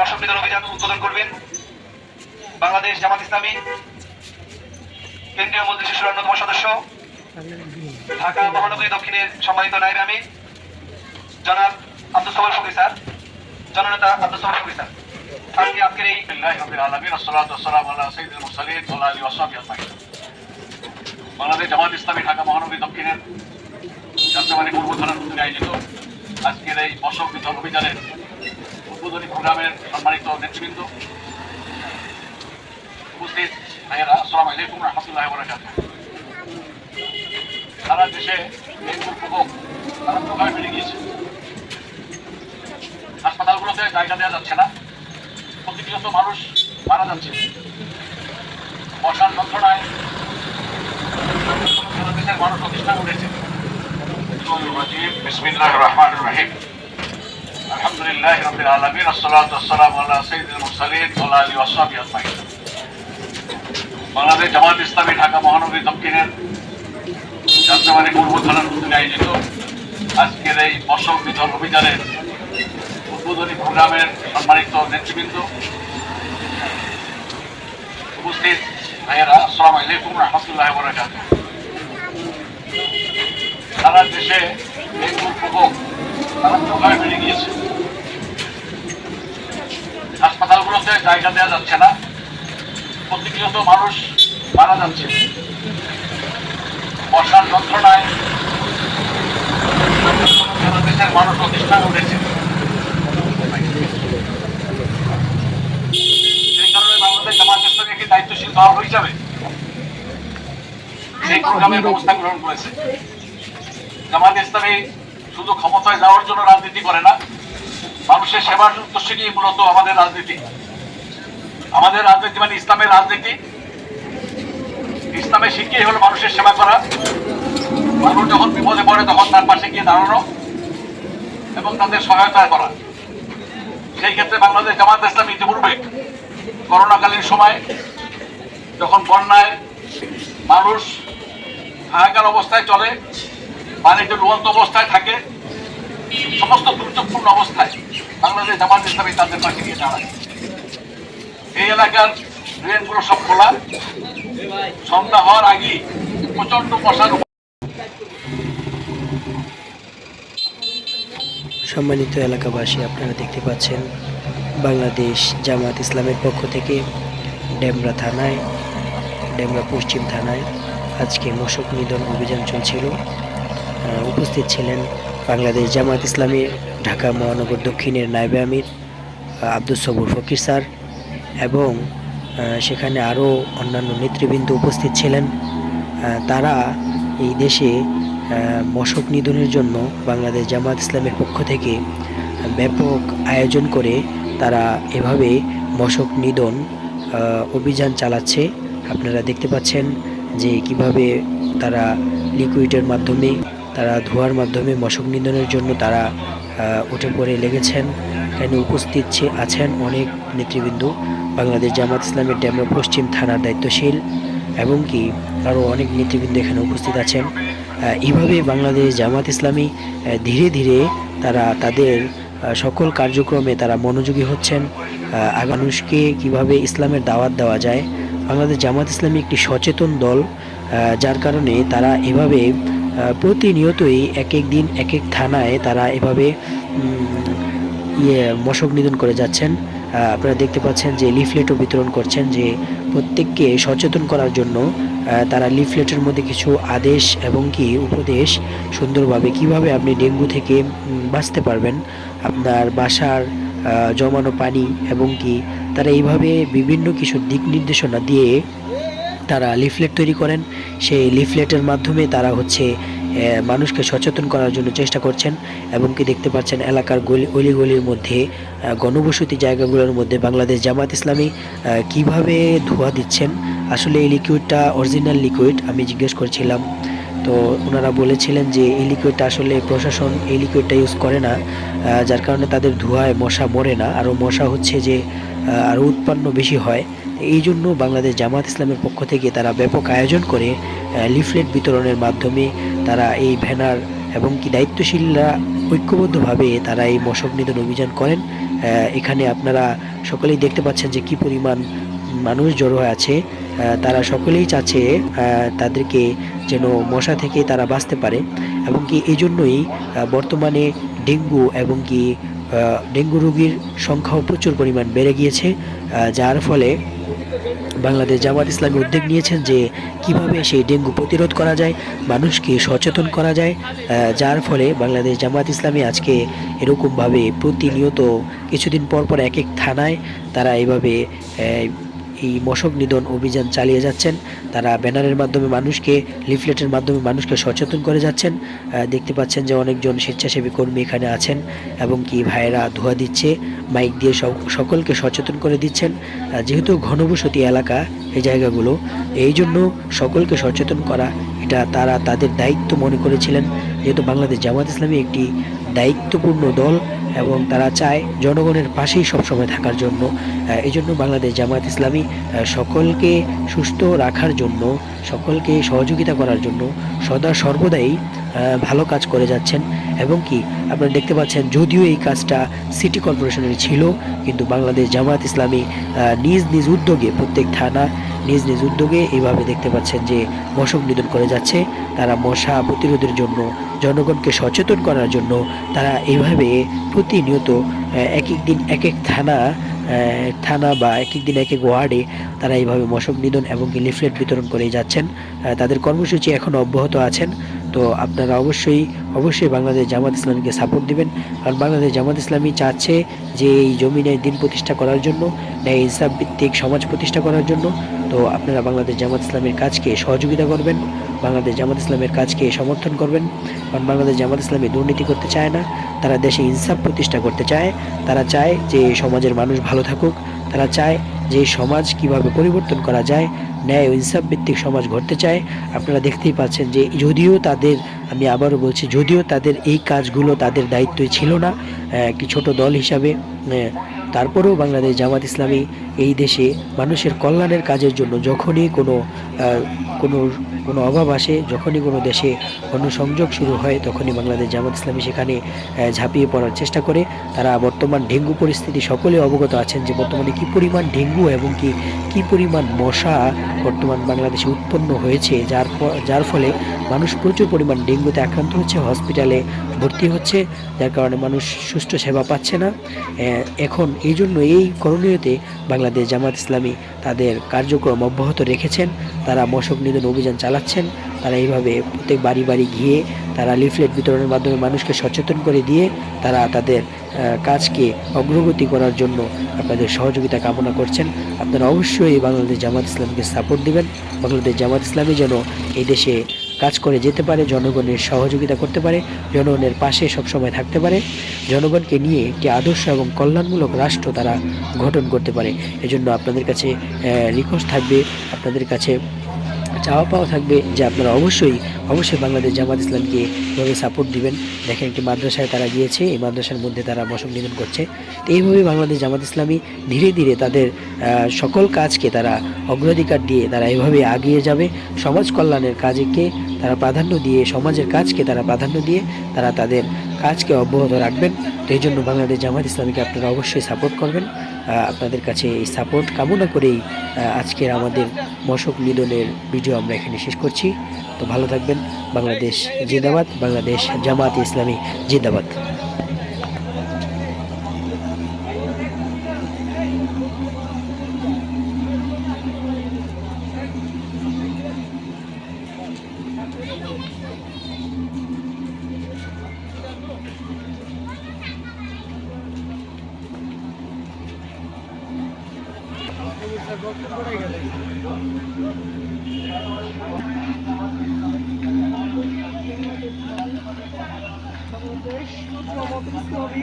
বর্ষক নিধন অভিযান উদ্বোধন করবেন। বাংলাদেশ জামাত ইসলামী, কেন্দ্রীয় মন্ত্রী শিশুর অন্যতম সদস্য, ঢাকা মহানগরী দক্ষিণের সম্মানিত নাইব আমি জনাব আব্দুল সবর ফকরি স্যার, জননেতা আব্দুল সবর ফকরি স্যার। আজকের এই অশোক আসসালাত অভিযানের উদ্বোধনী প্রোগ্রামের সম্মানিত নেতৃবৃন্দ। উপস্থিত ভাইয়েরা, আসসালাম আলাইকুম রহমতুল্লাহ বরাকাত সারা দেশে ডেঙ্গুর প্রকোপ বেড়ে গিয়েছে। হাসপাতালগুলোতে জায়গা দেওয়া যাচ্ছে না। প্রতিনিয়ত মানুষ মারা যাচ্ছে। বসার যন্ত্রণায় মানুষ প্রতিষ্ঠান উঠেছে। রহমান রাহিম। আলহামদুলিল্লাহ রবিল আলমিন আসসালাম আল্লাহ সঈদুল মুরসালিন আল্লাহ আলী আসলাম ইয়াসমাই বাংলাদেশ জামাত ইসলামী ঢাকা মহানগরী দক্ষিণের যাত্রাবাড়ি পূর্ব থানার উদ্যোগে আয়োজিত আজকের এই বর্ষক বিধল অভিযানের উদ্বোধনী প্রোগ্রামের সম্মানিত নেতৃবৃন্দ, উপস্থিত ভাইয়েরা, আসসালাম আলাইকুম রহমতুল্লাহ বরাকাত সারা দেশে এই দুর্ভোগ হাসপাতালগুলোতে জায়গা দেওয়া যাচ্ছে না। প্রতিনিয়ত মানুষ মারা যাচ্ছে। বর্ষার যন্ত্রণায় দেশের মানুষ প্রতিষ্ঠান উঠেছে সেই কারণে বাংলাদেশ জামাত ইসলামী একটি দায়িত্বশীল দল হিসাবে সেই প্রোগ্রামের ব্যবস্থা গ্রহণ করেছে। জামাত ইসলামী শুধু ক্ষমতায় যাওয়ার জন্য রাজনীতি করে না, মানুষের সেবার উদ্দেশ্য নিয়ে মূলত আমাদের রাজনীতি। আমাদের রাজনীতি মানে ইসলামের রাজনীতি। ইসলামের শিক্ষাই হলো মানুষের সেবা করা। মানুষ যখন বিপদে পড়ে, তখন তার পাশে গিয়ে দাঁড়ানো এবং তাদের সহায়তা করা। সেই ক্ষেত্রে বাংলাদেশ জামাত ইসলামী ইতিপূর্বে করোনাকালীন সময় যখন বন্যায় মানুষ হাহাকার অবস্থায় চলে পানিতে ডুবন্ত অবস্থায় থাকে। সমস্ত দুর্যোগপূর্ণ অবস্থায় বাংলাদেশ জামাত ইসলামী তাদের পাশে গিয়ে দাঁড়ায়। এই এলাকার ড্রেনগুলো সব খোলা। সন্ধ্যা হওয়ার আগেই প্রচণ্ড মশার সম্মানিত এলাকাবাসী, আপনারা দেখতে পাচ্ছেন বাংলাদেশ জামাত ইসলামের পক্ষ থেকে ডেমরা থানায়, ডেমরা পশ্চিম থানায় আজকে মশক নিধন অভিযান চলছিল। উপস্থিত ছিলেন বাংলাদেশ জামাত ইসলামের ঢাকা মহানগর দক্ষিণের নায়েবে আমির আব্দুল সবুর ফকির স্যার এবং সেখানে আরও অন্যান্য নেতৃবৃন্দ উপস্থিত ছিলেন। তারা এই দেশে মশক নিধনের জন্য বাংলাদেশ জামাত ইসলামের পক্ষ থেকে ব্যাপক আয়োজন করে তারা এভাবে মশক নিধন অভিযান চালাচ্ছে। আপনারা দেখতে পাচ্ছেন যে কীভাবে তারা লিকুইডের মাধ্যমে তারা ধোয়ার মাধ্যমে মশক নিধনের জন্য তারা উঠে পড়ে লেগেছেন। এখানে উপস্থিত আছেন অনেক নেতৃবৃন্দ। বাংলাদেশ জামাত ইসলামের ড্যামরা পশ্চিম থানার দায়িত্বশীল এবং কি আরও অনেক নেতৃবৃন্দ এখানে উপস্থিত আছেন। এইভাবে বাংলাদেশ জামাত ইসলামী ধীরে ধীরে তারা তাদের সকল কার্যক্রমে তারা মনোযোগী হচ্ছেন। মানুষকে কীভাবে ইসলামের দাওয়াত দেওয়া যায়। বাংলাদেশ জামাত ইসলামী একটি সচেতন দল যার কারণে তারা এভাবে প্রতিনিয়তই এক এক দিন, এক এক থানায় তারা এভাবে ইয়ে মশক নিধন করে যাচ্ছেন। আপনারা দেখতে পাচ্ছেন যে লিফলেটও বিতরণ করছেন যে প্রত্যেককে সচেতন করার জন্য তারা লিফলেটের মধ্যে কিছু আদেশ এবং কি উপদেশ সুন্দরভাবে কীভাবে আপনি ডেঙ্গু থেকে বাঁচতে পারবেন, আপনার বাসার জমানো পানি এবং কি, তারা এইভাবে বিভিন্ন কিছু দিক নির্দেশনা দিয়ে তারা লিফলেট তৈরি করেন। সেই লিফলেটের মাধ্যমে তারা হচ্ছে মানুষকে সচেতন করার জন্য চেষ্টা করছেন এবং কি দেখতে পাচ্ছেন এলাকার গলি অলিগলির মধ্যে গণবসতি জায়গাগুলোর মধ্যে বাংলাদেশ জামাত ইসলামী কীভাবে ধোয়া দিচ্ছেন। আসলে এই লিকুইডটা অরিজিনাল লিকুইড, আমি জিজ্ঞেস করছিলাম। তো ওনারা বলেছিলেন যে এই লিকুইডটা আসলে প্রশাসন এই লিকুইডটা ইউজ করে না যার কারণে তাদের ধোঁয়ায় মশা মরে না। আরও মশা হচ্ছে যে আরও উৎপন্ন বেশি হয়। এই জন্য বাংলাদেশ জামাত ইসলামের পক্ষ থেকে তারা ব্যাপক আয়োজন করে লিফলেট বিতরণের মাধ্যমে তারা এই ভ্যানার এবং কি দায়িত্বশীলরা ঐক্যবদ্ধভাবে তারা এই মশক নিধন অভিযান করেন। এখানে আপনারা সকলেই দেখতে পাচ্ছেন যে কি পরিমাণ মানুষ জড়ো হয়ে আছে। তারা সকলেই চাচ্ছে তাদেরকে যেন মশা থেকে তারা বাঁচতে পারে। এবং কি এই জন্যই বর্তমানে ডেঙ্গু এবং কি ডেঙ্গু রোগীর সংখ্যাও প্রচুর পরিমাণ বেড়ে গিয়েছে যার ফলে বাংলাদেশ জামাত ইসলামী উদ্যোগ নিয়েছেন যে কীভাবে সেই ডেঙ্গু প্রতিরোধ করা যায়, মানুষকে সচেতন করা যায় যার ফলে বাংলাদেশ জামাত ইসলামী আজকে এরকমভাবে প্রতিনিয়ত কিছুদিন পর পর এক এক থানায় তারা এইভাবে এই মশক নিধন অভিযান চালিয়ে যাচ্ছেন। তারা ব্যানারের মাধ্যমে মানুষকে, লিফলেটের মাধ্যমে মানুষকে সচেতন করে যাচ্ছেন। দেখতে পাচ্ছেন যে অনেকজন স্বেচ্ছাসেবী কর্মী এখানে আছেন এবং কি ভাইয়েরা ধোয়া দিচ্ছে, মাইক দিয়ে সকলকে সচেতন করে দিচ্ছেন। যেহেতু ঘনবসতি এলাকা এই জায়গাগুলো, এই জন্য সকলকে সচেতন করা এটা তারা তাদের দায়িত্ব মনে করেছিলেন। যেহেতু বাংলাদেশ জামাত ইসলামী একটি দায়িত্বপূর্ণ দল এবং তারা চায় জনগণের পাশেই সবসময় থাকার জন্য। এই জন্য বাংলাদেশ জামায়াত ইসলামী সকলকে সুস্থ রাখার জন্য, সকলকে সহযোগিতা করার জন্য সদা সর্বদাই ভালো কাজ করে যাচ্ছেন। এবং কি, আপনারা দেখতে পাচ্ছেন যদিও এই কাজটা সিটি কর্পোরেশনের ছিল, কিন্তু বাংলাদেশ জামায়াত ইসলামী নিজ নিজ উদ্যোগে প্রত্যেক থানা নিজ নিজ উদ্যোগে এইভাবে দেখতে পাচ্ছেন যে মশক নিধন করে যাচ্ছে। তারা মশা প্রতিরোধের জন্য, জনগণকে সচেতন করার জন্য তারা এইভাবে প্রতিনিয়ত এক এক দিন এক এক থানা থানা বা এক এক দিন এক এক ওয়ার্ডে তারা এইভাবে মশক নিধন এবং লিফলেট বিতরণ করে যাচ্ছেন। তাদের কর্মসূচি এখনও অব্যাহত আছেন। তো আপনারা অবশ্যই অবশ্যই বাংলাদেশ জামাত ইসলামীকে সাপোর্ট দিবেন। কারণ বাংলাদেশ জামাত ইসলামী চাচ্ছে যে এই জমিনে দিন প্রতিষ্ঠা করার জন্য, ন্যায় ইনসাফ ভিত্তিক সমাজ প্রতিষ্ঠা করার জন্য। তো আপনারা বাংলাদেশ জামাত ইসলামের কাজকে সহযোগিতা করবেন, বাংলাদেশ জামাত ইসলামের কাজকে সমর্থন করবেন, কারণ বাংলাদেশ জামাত ইসলামী দুর্নীতি করতে চায় না, তারা দেশে ইনসাফ প্রতিষ্ঠা করতে চায়, তারা চায় যে সমাজের মানুষ ভালো থাকুক, তারা চায় যে সমাজ কীভাবে পরিবর্তন করা যায়, ন্যায় ও ইনসাফ ভিত্তিক সমাজ ঘটতে চায়। আপনারা দেখতেই পাচ্ছেন যে যদিও তাদের, আমি আবারও বলছি, যদিও তাদের এই কাজগুলো তাদের দায়িত্বই ছিল না একটি ছোট দল হিসাবে তারপরেও বাংলাদেশ জামাত ইসলামী এই দেশে মানুষের কল্যাণের কাজের জন্য যখনই কোনো কোনো কোনো অভাব আসে, যখনই কোনো দেশে কোনো সংযোগ শুরু হয়, তখনই বাংলাদেশ জামাত ইসলামী সেখানে ঝাঁপিয়ে পড়ার চেষ্টা করে। তারা বর্তমান ডেঙ্গু পরিস্থিতি সকলে অবগত আছেন যে বর্তমানে কি পরিমাণ ডেঙ্গু এবং কি কি পরিমাণ মশা বর্তমান বাংলাদেশে উৎপন্ন হয়েছে, যার যার ফলে মানুষ প্রচুর পরিমাণ ডেঙ্গুতে আক্রান্ত হচ্ছে, হসপিটালে ভর্তি হচ্ছে, যার কারণে মানুষ সুষ্ঠু সেবা পাচ্ছে না। এখন এই জন্য এই করণীয়তে বাংলাদেশ জামাত ইসলামী তাদের কার্যক্রম অব্যাহত রেখেছেন। তারা মশক নিধন অভিযান চালাচ্ছেন। তারা এইভাবে প্রত্যেক বাড়ি বাড়ি গিয়ে তারা লিফলেট বিতরণের মাধ্যমে মানুষকে সচেতন করে দিয়ে তারা তাদের কাজকে অগ্রগতি করার জন্য আপনাদের সহযোগিতা কামনা করছেন। আপনারা অবশ্যই বাংলাদেশ জামাত ইসলামকে সাপোর্ট দিবেন। বাংলাদেশ জামাত ইসলামী যেন এই দেশে কাজ করে যেতে পারে, জনগণের সহযোগিতা করতে পারে, জনগণের পাশে সবসময় থাকতে পারে, জনগণকে নিয়ে একটি আদর্শ এবং কল্যাণমূলক রাষ্ট্র তারা গঠন করতে পারে। এজন্য আপনাদের কাছে রিকোয়েস্ট থাকবে। আপনাদের কাছে চাওয়া পাওয়া থাকবে যে আপনারা অবশ্যই অবশ্যই বাংলাদেশ জামাত ইসলামকে এভাবে সাপোর্ট দিবেন। দেখেন একটি মাদ্রাসায় তারা গিয়েছে, এই মাদ্রাসার মধ্যে তারা বসক নিধন করছে। তো এইভাবে বাংলাদেশ জামাত ইসলামী ধীরে ধীরে তাদের সকল কাজকে তারা অগ্রাধিকার দিয়ে তারা এভাবে আগিয়ে যাবে। সমাজ কল্যাণের কাজকে তারা প্রাধান্য দিয়ে সমাজের কাজকে তারা প্রাধান্য দিয়ে তারা তাদের কাজকে অব্যাহত রাখবেন। তো এই জন্য বাংলাদেশ জামাত ইসলামীকে আপনারা অবশ্যই সাপোর্ট করবেন। আপনাদের কাছে এই সাপোর্ট কামনা করেই আজকের আমাদের মশক নিধনের ভিডিও আমরা এখানে শেষ করছি। তো ভালো থাকবেন। বাংলাদেশ জিন্দাবাদ, বাংলাদেশ জামাত ইসলামী জিন্দাবাদ। সমুদ্রের সূর্য মতো ছবি